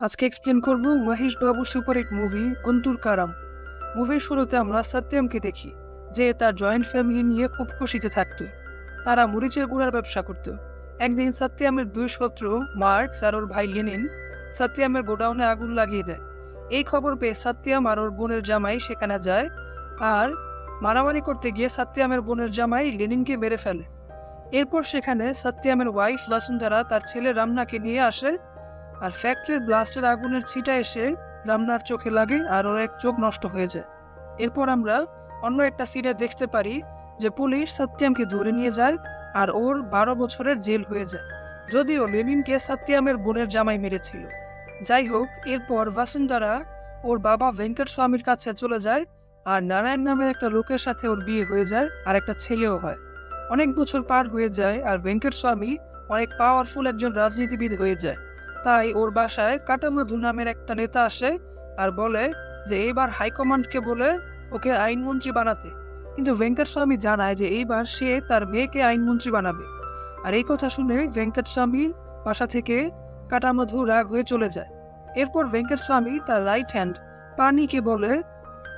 আজকে এক্সপ্লেন করব মহেশ বাবু superhit movie গুন্তুর কারাম। মুভির শুরুতে আমরা সত্যমকে দেখি, যে তার জয়েন্ট ফ্যামিলি নিয়ে খুব খুশিতে থাকতো। তারা মরিচের গুঁড়ার ব্যবসা করত। একদিন সত্যিয়ামের দুই শত্রু, মার্ক, আর ওর ভাই লেনিন সত্যিয়ামের গোডাউনে আগুন লাগিয়ে দেয়। এই খবর পেয়ে সত্যিয়াম আর ওর বোনের জামাই সেখানে যায়, আর মারামারি করতে গিয়ে সত্যিয়ামের বোনের জামাই লেনিনকে মেরে ফেলে। এরপর সেখানে সত্যিয়ামের ওয়াইফ বসুন্ধরা তার ছেলে রামনাকে নিয়ে আসে আর ফ্যাক্টরির ব্লাস্টের আগুনের ছিটা এসে রামনার চোখে লাগে আর ওর এক চোখ নষ্ট হয়ে যায়। এরপর আমরা অন্য একটা সিনে দেখতে পারি যে পুলিশ সত্যিয়ামকে ধরে নিয়ে যায় আর ওর বারো বছরের জেল হয়ে যায়। যদিও লেনিনকে সত্যিয়ামের বোনের জামাই মেরেছিল। যাই হোক, এরপর বসুন্ধরা ওর বাবা ভেঙ্কট স্বামীর কাছে চলে যায় আর নারায়ণ নামের একটা লোকের সাথে ওর বিয়ে হয়ে যায় আর একটা ছেলেও হয়। অনেক বছর পার হয়ে যায় আর ভেঙ্কট স্বামী অনেক পাওয়ারফুল একজন রাজনীতিবিদ হয়ে যায়। তাই ওর বাসায় কাটামাধু নামের একটা নেতা আসে আর বলে যে এইবার হাইকমান্ডকে বলে ওকে আইনমন্ত্রী বানাতে। কিন্তু ভেঙ্কটস্বামী জানায় যে এইবার সে তার মেয়েকে আইনমন্ত্রী বানাবে। আর এই কথা শুনে ভেঙ্কট স্বামীর বাসা থেকে কাটামাধু রাগ হয়ে চলে যায়। এরপর ভেঙ্কটস্বামী তার রাইট হ্যান্ড পানিকে বলে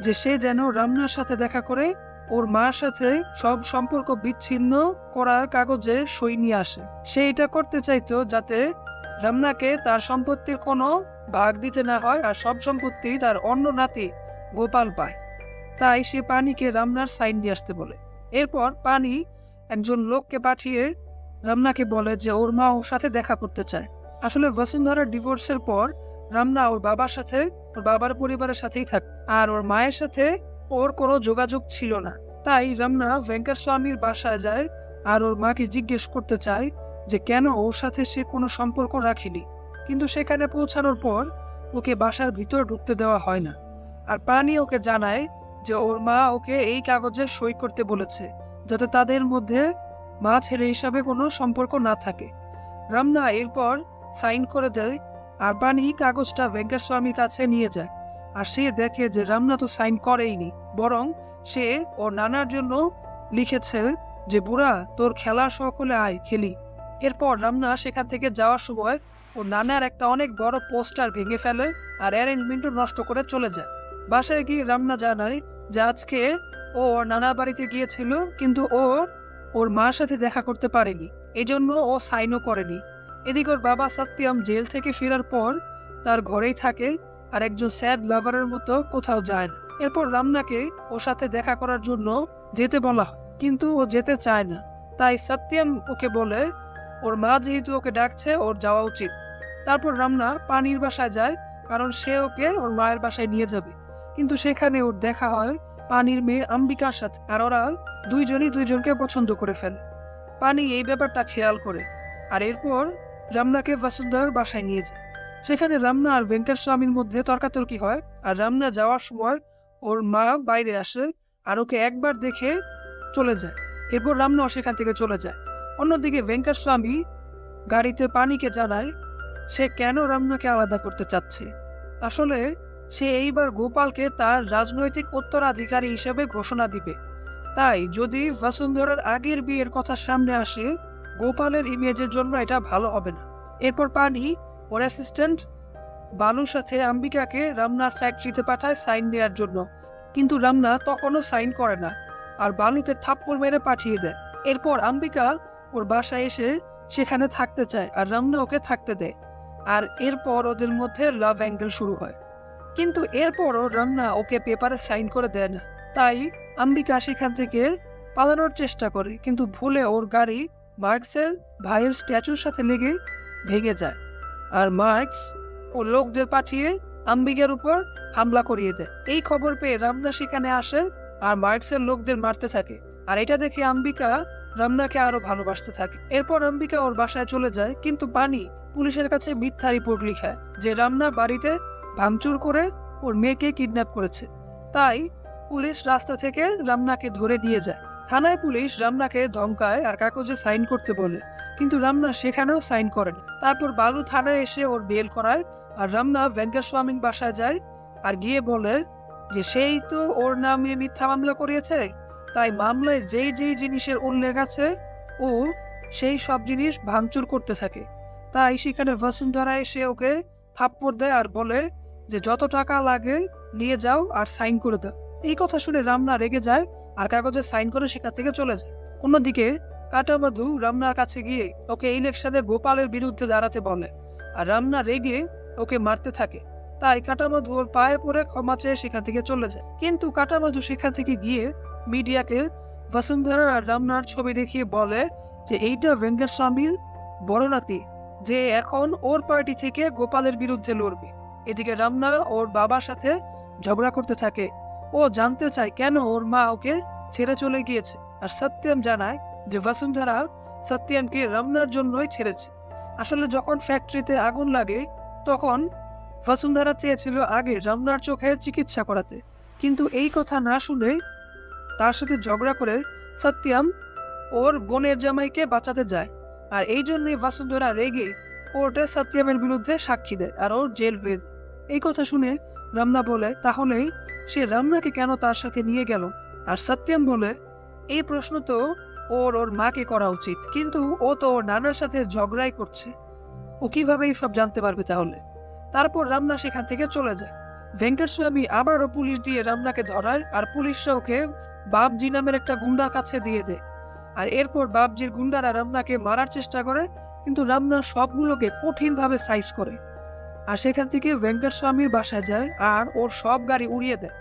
যে সে যেন রামনার সাথে দেখা করে, ওর মার সাথে সব সম্পর্ক বিচ্ছিন্ন করার কাগজে সই নিয়ে আসে। সে এটা করতে চাইতো যাতে রামনাকে তার সম্পত্তির কোনো ভাগ দিতে না হয় আর সব সম্পত্তি তার অন্য নাতি গোপাল পায়। তাই সে পানিকে রামনার সাইন নিয়ে আসতে বলে। এরপর পানি একজন লোককে পাঠিয়ে রামনাকে বলে যে ওর মা ওর সাথে দেখা করতে চায়। আসলে বসুন্ধরার ডিভোর্সের পর রামনা ওর বাবার সাথে, ওর বাবার পরিবারের সাথেই থাক আর ওর মায়ের সাথে ওর কোনো যোগাযোগ ছিল না। তাই রামনা ভেঙ্কট স্বামীর বাসায় যায় আর ওর মাকে জিজ্ঞেস করতে চায় যে কেন ওর সাথে সে কোনো সম্পর্ক রাখেনি, কিন্তু সেখানে পৌঁছানোর পর ওকে বাসার ভিতর ঢুকতে দেওয়া হয় না। আর পানি ওকে জানায় যে ওর মা ওকে এই কাগজে সই করতে বলেছে, যাতে তাদের মধ্যে মা ছেলে হিসাবে কোনো সম্পর্ক না থাকে। রামনা এরপর সাইন করে দেয়, আর পানি কাগজটা ভেঙ্কটস্বামীর কাছে নিয়ে যায়। আর সে দেখে যে রামনা তো সাইন করেইনি, বরং সে ওর নানার জন্য লিখেছে যে, বুড়া, তোর খেলার সকলে আয়, খেলি। এরপর রামনা সেখান থেকে যাওয়ার সময় ও নানার একটা অনেক বড় পোস্টার ভেঙে ফেলে আর অ্যারেঞ্জমেন্টও নষ্ট করে চলে যায়। বাসায় গিয়ে রামনা জানায় যে আজকে ও নানার বাড়িতে গিয়েছিল, কিন্তু ও ওর মার সাথে দেখা করতে পারেনি। এজন্য ও সাইনও করেনি। এদিকে ওর বাবা সত্যিয়াম জেল থেকে ফেরার পর তার ঘরেই থাকে আর একজন স্যাড লাভারের মতো কোথাও যায় না। এরপর রামনাকে ওর সাথে দেখা করার জন্য যেতে বলা কিন্তু ও যেতে চায় না। তাই সত্যিয়াম ওকে বলে ওর মা যেহেতু ওকে ডাকছে, ওর যাওয়া উচিত। তারপর রামনা পানির বাসায় যায়, কারণ সে ওকে ওর মায়ের বাসায় নিয়ে যাবে। কিন্তু সেখানে ওর দেখা হয় পানির মেয়ে আম্বিকার সাথে, আর ওরা দুইজনই দুইজনকে পছন্দ করে ফেলে। পানি এই ব্যাপারটা খেয়াল করে। আর এরপর রামনাকে বসুন্ধরার বাসায় নিয়ে যায়। সেখানে রামনা আর ভেঙ্কট স্বামীর মধ্যে তর্কাতর্কি হয়, আর রামনা যাওয়ার সময় ওর মা বাইরে আসে, আর ওকে একবার দেখে চলে যায়। এরপর রামনাও সেখান থেকে চলে যায়। অন্যদিকে স্বামী গাড়িতে পানিকে জানায় সে কেন রামনাকে আলাদা করতে চাচ্ছে? আসলে সে এইবার গোপালকে তার রাজনৈতিক উত্তরাধিকারী হিসেবে ঘোষণা দিবে। তাই যদি বসুন্ধরার আগের বিয়ের কথা সামনে আসে, গোপালের ইমেজের জন্য এটা ভালো হবে না। এরপর পানি ওর অ্যাসিস্ট্যান্ট বালুর সাথে আম্বিকাকে রামনার ফ্যাক্টরিতে পাঠায় সাইন দেওয়ার জন্য। কিন্তু রামনা তখনও সাইন করে না, আর বালুকে থাপ্পড় মেরে পাঠিয়ে দেয়। এরপর আম্বিকা ওর বাসায় এসে সেখানে থাকতে চায় আর রামনা ওকে থাকতে দেয়। আর এরপর ওদের মধ্যে লাভ অ্যাঙ্গেল শুরু হয়। কিন্তু এরপরও রামনা ওকে পেপারে সাইন করে দেয় না। তাই আম্বিকা সেখান থেকে পালানোর চেষ্টা করে, কিন্তু ভুলে ওর গাড়ি মার্কসের ভাইয়ের স্ট্যাচুর সাথে লেগে ভেঙে যায়। আর মার্কস ও লোকদের পাঠিয়ে আম্বিকার উপর হামলা করিয়ে দেয়। এই খবর পেয়ে রামনা সেখানে আসে আর মার্কসের লোকদের মারতে থাকে। আর এটা দেখে আম্বিকা রামনাকে আরও ভালোবাসতে থাকে। এরপর অম্বিকা ওর বাসায় চলে যায়, কিন্তু পানি পুলিশের কাছে মিথ্যা রিপোর্ট লিখায় যে রামনা বাড়িতে ভাঙচুর করে ওর মেয়েকে কিডন্যাপ করেছে। তাই পুলিশ রাস্তা থেকে রামনাকে ধরে নিয়ে যায়। থানায় পুলিশ রামনাকে ধমকায় আর কাগজে সাইন করতে বলে, কিন্তু রামনা সেখানেও সাইন করেন। তারপর বালু থানায় এসে ওর বেল করায় আর রামনা ভেঙ্কটস্বামীর বাসায় যায় আর গিয়ে বলে যে, সেই তো ওর নামে মিথ্যা মামলা করিয়েছে তাই মামলায় যেই যেই জিনিসের উল্লেখ আছে, ও সেই সব জিনিস ভাঙচুর করতে থাকে। তাই সেখানে বসুন্ধরা এসে ওকে থাপ্পড় দেয় আর বলে যে, যত টাকা লাগে, নিয়ে যাও আর সাইন করে দাও। এই কথা শুনে রামনা রেগে যায় আর কাগজে সাইন করে সেখান থেকে চলে যায়। অন্যদিকে কাটামাধু রামনার কাছে গিয়ে ওকে ইলেকশনে গোপালের বিরুদ্ধে দাঁড়াতে বলে আর রামনা রেগে ওকে মারতে থাকে। তাই কাটামাধু ওর পায়ে পড়ে ক্ষমা চেয়ে সেখান থেকে চলে যায়। কিন্তু কাটামাধু সেখান থেকে গিয়ে মিডিয়াকে বসুন্ধরা আর রামনার ছবি দেখিয়ে বলে যে এইটা ভেঙ্কটস্বামীর বড় নাতি, যে এখন ওর পার্টি থেকে গোপালের বিরুদ্ধে লড়বে। এদিকে রামনা ওর বাবার সাথে ঝগড়া করতে থাকে। ও জানতে চায় কেন ওর মা ওকে ছেড়ে চলে গিয়েছে। আর সত্যম জানায় যে বসুন্ধরা সত্যমকে রমনার জন্যই ছেড়েছে। আসলে যখন ফ্যাক্টরিতে আগুন লাগে, তখন বসুন্ধরা চেয়েছিল আগে রমনার চোখের চিকিৎসা করাতে। কিন্তু এই কথা না শুনে তার সাথে ঝগড়া করে সত্যিয়াম ওর বোনের জামাইকে বাঁচাতে যায়। আর এই জন্যই বসুন্ধরা রেগে কোর্টে সত্যিয়ামের বিরুদ্ধে সাক্ষী দেয় আর ওর জেল হয়ে যায়। এই কথা শুনে রমনা বলে তাহলে সে রমনাকে কেন তার সাথে নিয়ে গেল? আর সত্যিয়াম বলে, এই প্রশ্ন তো ওর ওর মাকে করা উচিত, কিন্তু ও তো ওর নানার সাথে ঝগড়াই করছে। ও কীভাবে সব জানতে পারবে তাহলে? তারপর রামনা সেখান থেকে চলে যায়। ভেঙ্কটস্বামী আবারও পুলিশ দিয়ে রামনাকে ধরায় আর পুলিশরা ওকে বাপজি নামের একটা গুন্ডার কাছে দিয়ে দেয় আর এরপর বাপজির গুন্ডারা রামনাকে মারার চেষ্টা করে, কিন্তু রামনা সবগুলোকে কঠিনভাবে সাইজ করে। আর সেখান থেকে ভেঙ্কট স্বামীর বাসায় যায় আর ওর সব গাড়ি উড়িয়ে দেয়।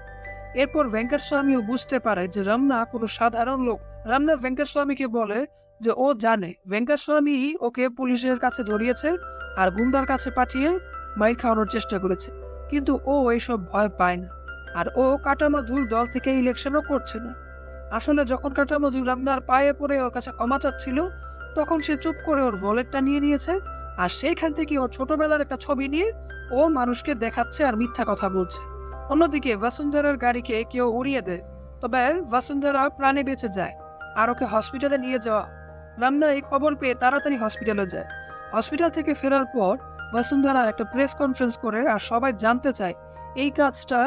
এরপর ভেঙ্কটস্বামীও বুঝতে পারে যে রমনা কোনো সাধারণ লোক। রামনা ভেঙ্কট স্বামীকে বলে যে ও জানে, ভেঙ্কটস্বামী ওকে পুলিশের কাছে ধরিয়েছে আর গুন্ডার কাছে পাঠিয়ে মাইর খাওয়ানোর চেষ্টা করেছে। কিন্তু ও এইসব ভয় পায় না। আর ও কাটামাধুর দল থেকে ইলেকশনও করছে না আসলে যখন কাটামাধুর রামনার পায়ে পড়ে ওর কাছে ক্ষমা চাচ্ছিল, তখন সে চুপ করে ওর ওয়ালেটটা নিয়ে নিয়েছে আর সেইখান থেকে ওর ছোটবেলার একটা ছবি নিয়ে ও মানুষকে দেখাচ্ছে আর মিথ্যা কথা বলছে। অন্যদিকে বসুন্ধরার গাড়িকে কেউ উড়িয়ে দেয়, তবে বসুন্ধরা প্রাণে বেঁচে যায় আর ওকে হসপিটালে নিয়ে যাওয়া। রামনা এই খবর পেয়ে তাড়াতাড়ি হসপিটালে যায়। হসপিটাল থেকে ফেরার পর বসুন্ধরা একটা প্রেস কনফারেন্স করে আর সবাই জানতে চায় এই কাজটা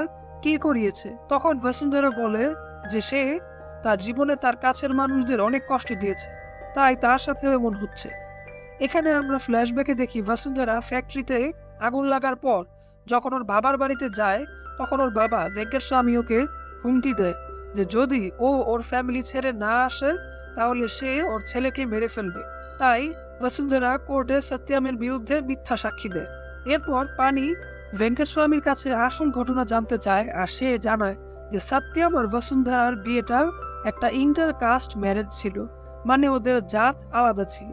কে করিয়েছে? তখন বসুন্ধরা বলে যে সে তার জীবনে তার কাছের মানুষদের অনেক কষ্ট দিয়েছে। তাই তার সাথেও এমন হচ্ছে। এখানে আমরা ফ্ল্যাশব্যাকে দেখি বসুন্ধরা ফ্যাক্টরিতে আগুন লাগার পর যখন ওর বাবার বাড়িতে যায়, তখন ওর বাবা ভেঙ্কটস্বামী ওকে হুমকি দেয় যে যদি ও ওর ফ্যামিলি ছেড়ে না আসে, তাহলে সে ওর ছেলেকে মেরে ফেলবে। তাই বসুন্ধরা কোর্টে সত্যামের বিরুদ্ধে মিথ্যা সাক্ষী দেয়। এরপর পানি ভেঙ্কটস্বামীর কাছে আসল ঘটনা জানতে চায় আর সে জানায় যে সত্যম আর বসুন্ধরার বিয়েটা একটা ইন্টার কাস্ট ম্যারেজ ছিল মানে ওদের জাত আলাদা ছিল।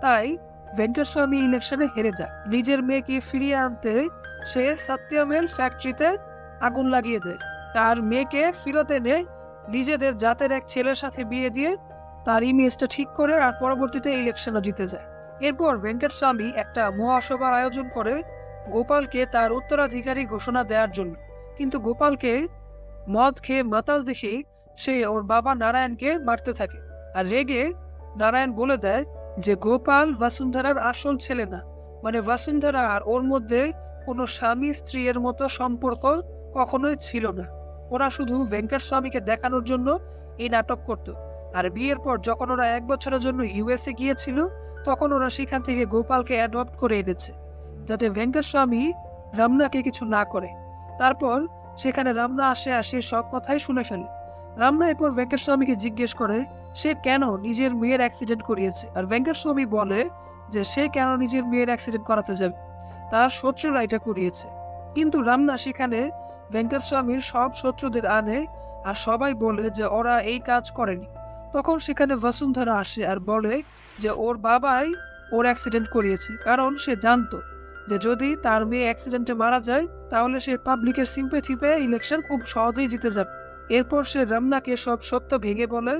তাই ভেঙ্কটস্বামী ইলেকশনে হেরে যায়। নিজের মেয়েকে ফিরিয়ে আনতে সে সত্যমের ফ্যাক্টরিতে আগুন লাগিয়ে দেয়। তার মেয়েকে ফিরত এনে নিজেদের জাতের এক ছেলের সাথে বিয়ে দিয়ে তার ইমেজটা ঠিক করে আর পরবর্তীতে ইলেকশনও জিতে যায়। এরপর ভেঙ্কটস্বামী একটা মহাসভার আয়োজন করে গোপালকে তার উত্তরাধিকারী ঘোষণা দেওয়ার জন্য। কিন্তু গোপালকে মদ খেয়ে মাতাল দেখে সে ওর বাবা নারায়ণকে মারতে থাকে। আর রেগে নারায়ণ বলে দেয় যে, গোপাল বসুন্ধরার আসল ছেলে না। মানে বসুন্ধরা আর ওর মধ্যে কোনো স্বামী স্ত্রীর মতো সম্পর্ক কখনোই ছিল না। ওরা শুধু ভেঙ্কট স্বামীকে দেখানোর জন্য এই নাটক করত। আর বিয়ের পর যখন ওরা এক বছরের জন্য ইউএসএ গিয়েছিল, তখন ওরা সেখান থেকে গোপালকে অ্যাডপ্ট করে এনেছে। যাতে ভেঙ্কট স্বামী রামনাকে কিছু না করে। তারপর সেখানে রামনা আসে আর সে সব কথাই শুনে ফেলে। রামনা এরপর ভেঙ্কট স্বামীকে জিজ্ঞেস করে, সে কেন নিজের মেয়ের অ্যাক্সিডেন্ট করিয়েছে? আর ভেঙ্কট স্বামী বলে যে, সে কেন নিজের মেয়ের অ্যাক্সিডেন্ট করাতে যাবে? তার শত্রুরা এটা করিয়েছে। কিন্তু রামনা সেখানে ভেঙ্কটস্বামীর সব শত্রুদের আনে আর সবাই বলে যে, ওরা এই কাজ করেনি। তখন সেখানে বসুন্ধরা আসে আর বলে যে, ওর বাবাই ওর অ্যাক্সিডেন্ট করিয়েছে। কারণ সে জানতো যে যদি তার মেয়ে অ্যাক্সিডেন্টে মারা যায়, তাহলে সে পাবলিকের সিম্পেথি পেয়ে ইলেকশন খুব সহজেই জিতে যাবে। এরপর সে রামনাকে সব সত্য ভেঙে বলে,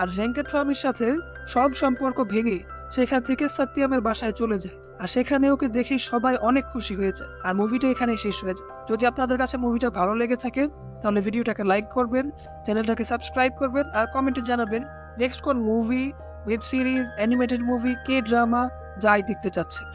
আর ভেঙ্কটস্বামীর সাথে সব সম্পর্ক ভেঙে সেখান থেকে সত্যিয়ামের বাসায় চলে যায়। আর সেখানে ওকে দেখে সবাই অনেক খুশি হয়েছে আর মুভিটা এখানে শেষ হয়ে যায়। যদি আপনাদের কাছে মুভিটা ভালো লেগে থাকে, তাহলে ভিডিওটাকে লাইক করবেন চ্যানেলটাকে সাবস্ক্রাইব করবেন, আর কমেন্টে জানাবেন নেক্সট কোন movie web series animated movie কে ড্রামা যাই দেখতে চাচ্ছেন।